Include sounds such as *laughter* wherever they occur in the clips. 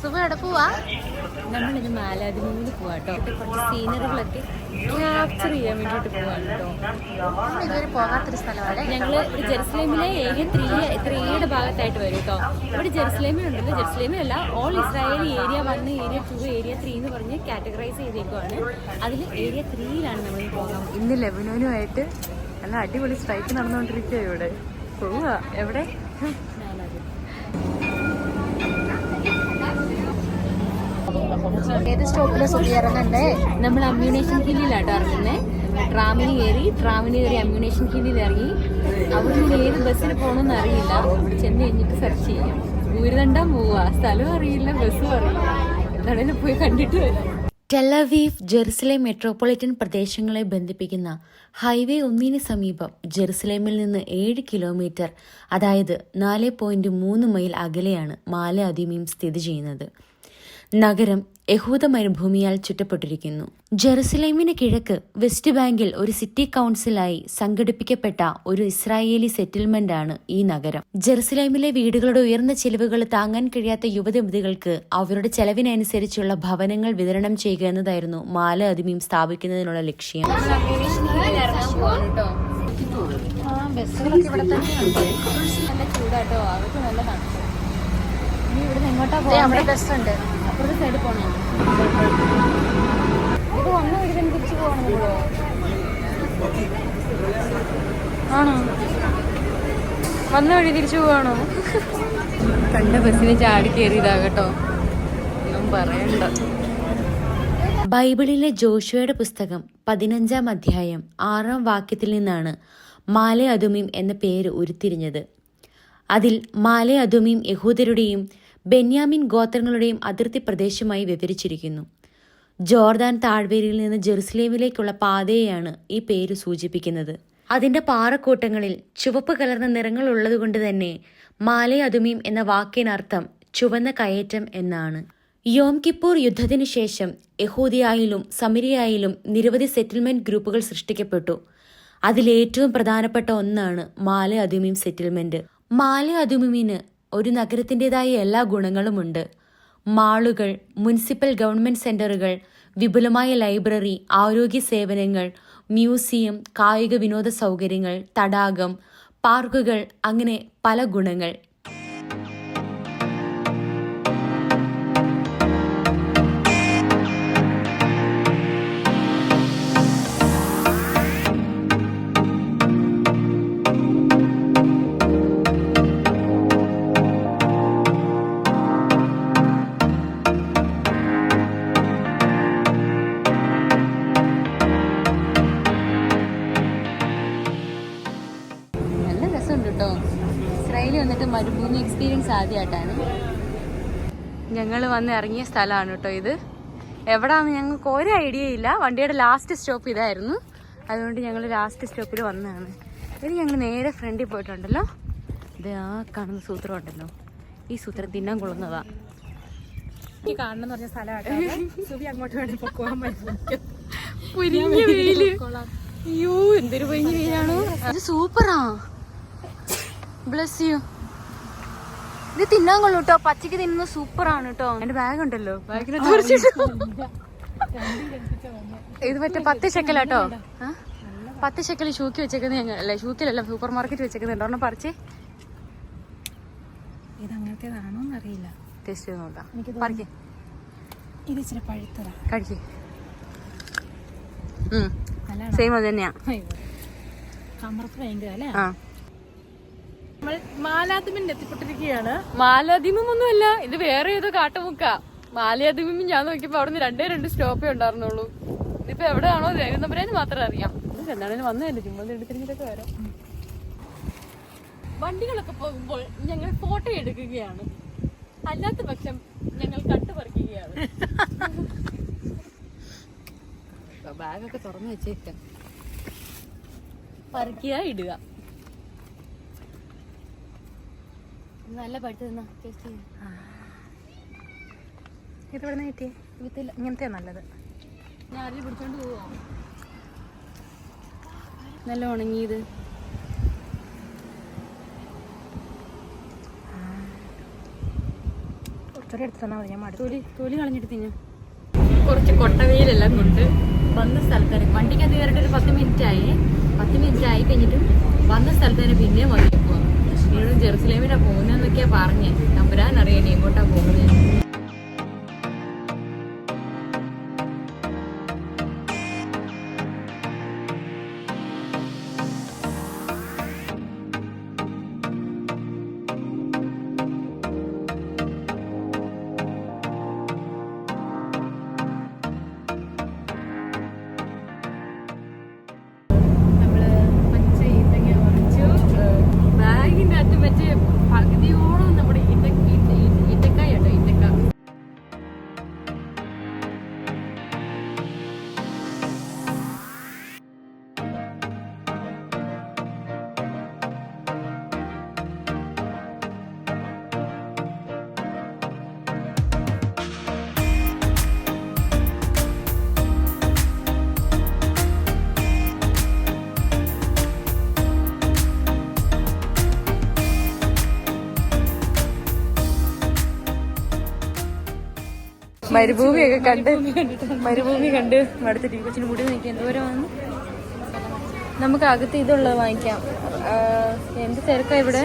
സുഖം എവിടെ പോവാ? നമ്മളിത് മാലാതിമൂന്ന് പോവാട്ടോ. കുറച്ച് സീനറികളൊക്കെ ക്യാപ്ചർ ചെയ്യാൻ വേണ്ടിയിട്ട് പോവാണ് കേട്ടോ ഇതുവരെ പോകാത്തൊരു സ്ഥലമാണ് ഞങ്ങൾ ജെറുസലേമിലെ ഏരിയ ത്രീ ത്രീയുടെ ഭാഗത്തായിട്ട് വരും കേട്ടോ ഇവിടെ ജെറുസലേമിലുണ്ടല്ലോ ജെറുസലേമിലല്ല all Israel area one area two area three എന്ന് പറഞ്ഞ് കാറ്റഗറൈസ് ചെയ്തേക്കുവാണ്. അതിൽ ഏരിയ ത്രീയിലാണ് നമ്മൾ പോകാം ഇന്ന് ലെബനോനുമായിട്ട് നല്ല അടിപൊളി സ്ട്രൈക്ക് നടന്നുകൊണ്ടിരിക്കുക ഇവിടെ. പോവാ. എവിടെ? ഏത് സ്റ്റോപ്പിലെ സുഖി ഇറങ്ങണ്ടേ നമ്മൾ അമ്മ്യൂണേഷൻ ഹില്ലിലാട്ടോ ഇറങ്ങുന്നത് ട്രാമിന് കയറി ട്രാമിന് കയറി അമ്മ്യൂണേഷൻ ഹില്ലിൽ ഇറങ്ങി. അവിടെ നിന്ന് ഏത് ബസ്സിന് പോകണമെന്ന് അറിയില്ല. അവിടെ ചെന്ന് കഴിഞ്ഞിട്ട് സെർച്ച് ചെയ്യാം. ഊരുതണ്ടാൻ പോവാ. സ്ഥലവും അറിയില്ല ബസ്സും അറിയില്ല. കടയിൽ പോയി കണ്ടിട്ട് വരാം. ടെലവീഫ് ജെറുസലേം മെട്രോപൊളിറ്റൻ പ്രദേശങ്ങളെ ബന്ധിപ്പിക്കുന്ന ഹൈവേ ഒന്നിന് സമീപം ജെറുസലേമിൽ നിന്ന് ഏഴ് കിലോമീറ്റർ അതായത് നാല് പോയിന്റ് മൂന്ന് മൈൽ അകലെയാണ് മാല അതിമീം സ്ഥിതി ചെയ്യുന്നത്. നഗരം യഹൂദ മരുഭൂമിയാൽ ചുറ്റപ്പെട്ടിരിക്കുന്നു. ജെറുസലേമിന് കിഴക്ക് വെസ്റ്റ് ബാങ്കിൽ ഒരു സിറ്റി കൗൺസിലായി സംഘടിപ്പിക്കപ്പെട്ട ഒരു ഇസ്രായേലി സെറ്റിൽമെന്റ് ആണ് ഈ നഗരം. ജെറുസലേമിലെ വീടുകളുടെ ഉയർന്ന ചെലവുകൾ താങ്ങാൻ കഴിയാത്ത യുവദമ്പതികൾക്ക് അവരുടെ ചെലവിനനുസരിച്ചുള്ള ഭവനങ്ങൾ വിതരണം ചെയ്യുക എന്നതായിരുന്നു മാല അതിമീം സ്ഥാപിക്കുന്നതിനുള്ള ലക്ഷ്യം. ഇവിടെ തന്നെയുണ്ട്. നല്ല ചൂടാട്ടോ അവർക്ക് നല്ല അപ്പുറത്തെ സൈഡ് പോണോ? ഇത് വന്ന തിരിച്ചു പോകണം? ആണോ? വന്ന വഴി തിരിച്ചു പോവാണോ കണ്ട ബസ്സിന് ചാടി കയറിയതാ കേട്ടോ. ഒന്നും പറയണ്ട. ബൈബിളിലെ ജോഷുവയുടെ പുസ്തകം പതിനഞ്ചാം അധ്യായം ആറാം വാക്യത്തിൽ നിന്നാണ് മാലെ അതുമീം എന്ന പേര് ഉരുത്തിരിഞ്ഞത്. അതിൽ മാലെ അതുമീം യഹൂദരുടെയും ബെന്യാമിൻ ഗോത്രങ്ങളുടെയും അതിർത്തി പ്രദേശമായി വിവരിച്ചിരിക്കുന്നു. ജോർദാൻ താഴ്വരയിൽ നിന്ന് ജെറുസലേമിലേക്കുള്ള പാതയെയാണ് ഈ പേര് സൂചിപ്പിക്കുന്നത്. അതിന്റെ പാറക്കൂട്ടങ്ങളിൽ ചുവപ്പ് കലർന്ന നിറങ്ങൾ ഉള്ളതുകൊണ്ട് തന്നെ മാലെ അതുമീം എന്ന വാക്കിനർത്ഥം ചുവന്ന കയറ്റം എന്നാണ്. യോം കിപ്പൂർ യുദ്ധത്തിനു ശേഷം യഹൂദിയായാലും സമരിയായാലും നിരവധി സെറ്റിൽമെന്റ് ഗ്രൂപ്പുകൾ സൃഷ്ടിക്കപ്പെട്ടു. അതിലേറ്റവും പ്രധാനപ്പെട്ട ഒന്നാണ് മാല അതുമീം സെറ്റിൽമെന്റ്. മാല അതുമീമിന് ഒരു നഗരത്തിന്റെതായ എല്ലാ ഗുണങ്ങളുമുണ്ട്. മാളുകൾ മുനിസിപ്പൽ ഗവൺമെന്റ് സെന്ററുകൾ വിപുലമായ ലൈബ്രറി ആരോഗ്യ സേവനങ്ങൾ മ്യൂസിയം കായിക വിനോദ സൗകര്യങ്ങൾ തടാകം പാർക്കുകൾ അങ്ങനെ പല ഗുണങ്ങൾ. മരുഭൂമി എക്സ്പീരിയൻസ് ആദ്യമായിട്ടാണ് ഞങ്ങൾ വന്ന് ഇറങ്ങിയ സ്ഥലമാണ് കേട്ടോ ഇത്. എവിടാന്ന് ഞങ്ങൾക്ക് ഒരു ഐഡിയ ഇല്ല. വണ്ടിയുടെ ലാസ്റ്റ് സ്റ്റോപ്പ് ഇതായിരുന്നു. അതുകൊണ്ട് ഞങ്ങൾ ലാസ്റ്റ് സ്റ്റോപ്പിൽ വന്നതാണ്. ഇനി ഞങ്ങൾ നേരെ ഫ്രണ്ടിൽ പോയിട്ടുണ്ടല്ലോ. ഇത് ആ കാണുന്ന സൂത്രം ഉണ്ടല്ലോ. ഈ സൂത്രം തിന്നാൻ കൊള്ളുന്നതാ. ഈ പറഞ്ഞ സ്ഥലമാണ് സുബി അങ്ങോട്ട് വേണ്ടി പോകാൻ പറ്റും പൊരിഞ്ഞ വെയിൽ അയ്യോ എന്തൊരു പൊരിഞ്ഞ വെയിലാണോ ഇത് സൂപ്പറാ. ബ്ലസ് യു ഇത് തിന്നാൻ കൊള്ളു കേട്ടോ പച്ചക്ക് തിന്നുന്നത് സൂപ്പറാണ് കേട്ടോ എന്റെ ബാഗ് ഉണ്ടല്ലോ. ബാഗിനെ ഇത് മറ്റേ പത്ത് ശക്കലാട്ടോ കേട്ടോ പത്ത് ശക്കൽ ഷൂക്കി വെച്ചേക്കുന്നത് ഞങ്ങൾ അല്ലേ ഷൂക്കിലല്ല സൂപ്പർ മാർക്കറ്റ് വെച്ചേക്കുന്നുണ്ട് ഒരെണ്ണം പറിച്ചേ. ഇത് അങ്ങനത്തേതാണോ എന്നറിയില്ല ടേസ്റ്റ് ചെയ്ത് നോക്കാം പറിക്ക്. ഇത് ഇച്ചിരി പഴുത്തതാ. കഴിക്ക്? സെയിം അത് തന്നെയാ. ഭയങ്കര അല്ലേ ആ. നമ്മൾ മാലാത്തുമിന്റെ എത്തിപ്പെട്ടിരിക്കുകയാണ്. മാലാദിമൊന്നുമല്ല ഇത് വേറെ ഏതോ കാട്ടുമുക്ക. മാലയാദിമം ഞാൻ നോക്കിയപ്പോ അവിടെ നിന്ന് രണ്ടേ രണ്ട് സ്റ്റോപ്പേ ഉണ്ടായിരുന്നുള്ളൂ. ഇതിപ്പോ എവിടെയാണോ രവിനമ്പരാന്ന് മാത്രം അറിയാം. എന്താണെങ്കിലും എന്താണേലും വന്നതല്ലേ ചുമ്മാ എടുത്തിരിഞ്ഞിട്ടൊക്കെ വരാം. വണ്ടികളൊക്കെ പോകുമ്പോൾ ഞങ്ങൾ ഫോട്ടോ എടുക്കുകയാണ്. അല്ലാത്ത പക്ഷം ഞങ്ങൾ കണ്ടുപറിക്കുകയാണ് *laughs* ബാഗൊക്കെ തുറന്നു വെച്ചേക്കാം. പറിക്കുക ഇടുക. നല്ല പഴുത്ത് തിന്നാ. ടേസ്റ്റ് ഇത് ഇവിടെ നിന്ന് കിട്ടിയേ? വിത്തില്ല ഇങ്ങനത്തെ നല്ലത്. ഞാൻ ആരെയും പിടിച്ചോണ്ട് പോവോ? നല്ല ഉണങ്ങിയത് കുറച്ചുകൂടെ എടുത്ത് തന്നാൽ മതി ഞാൻ മടുത്തു. തൊലി തൊലി കളഞ്ഞിട്ട് ഞാൻ കുറച്ച് കൊട്ടവെയിലെല്ലാം കൊണ്ട് വന്ന സ്ഥലത്ത് വണ്ടിക്കകത്ത് കയറിയിട്ട് ഒരു പത്ത് മിനിറ്റ് ആയി. പത്ത് മിനിറ്റ് ആയി കഴിഞ്ഞിട്ടും വന്ന സ്ഥലത്ത് തന്നെ പിന്നെയും വന്നു വീണ്ടും ജെറുസലേമിനാ പോകുന്നതെന്നൊക്കെയാ പറഞ്ഞേ. തമ്പുരാൻ അറിയണേ എങ്ങോട്ടാ പോകുന്നത് മരുഭൂമിയൊക്കെ കണ്ട് മരുഭൂമി കണ്ട് മടുത്തിട്ട് ടി കൊച്ചിന് മുടി നോക്കി എന്തോരമാണ് നമുക്ക് അകത്ത് ഇതുള്ളത് വാങ്ങിക്കാം. എന്ത് തിരക്കാ ഇവിടെ?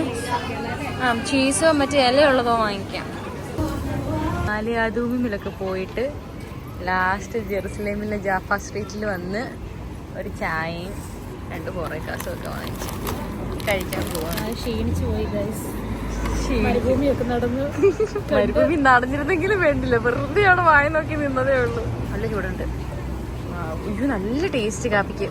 ആ ചീസോ മറ്റേ ഇലയുള്ളതോ വാങ്ങിക്കാം. ആലിയാദൂമിലൊക്കെ പോയിട്ട് ലാസ്റ്റ് ജെറുസലേമിലെ ജാഫ സ്ട്രീറ്റിൽ വന്ന് ഒരു ചായയും രണ്ട് പൊറേക്കാസും ഒക്കെ വാങ്ങിച്ചു കഴിക്കാൻ പോവാണ്. ക്ഷീണിച്ചു പോയി ഗൈസ്. മരുഭൂമി നടന്നിരുന്നെങ്കിലും വേണ്ടില്ല. വെറുതെ ആണ് വായി നോക്കി നിന്നതേ ഉള്ളൂ. നല്ല ചൂടുണ്ട്. നല്ല ടേസ്റ്റ് കാപ്പിക്ക്.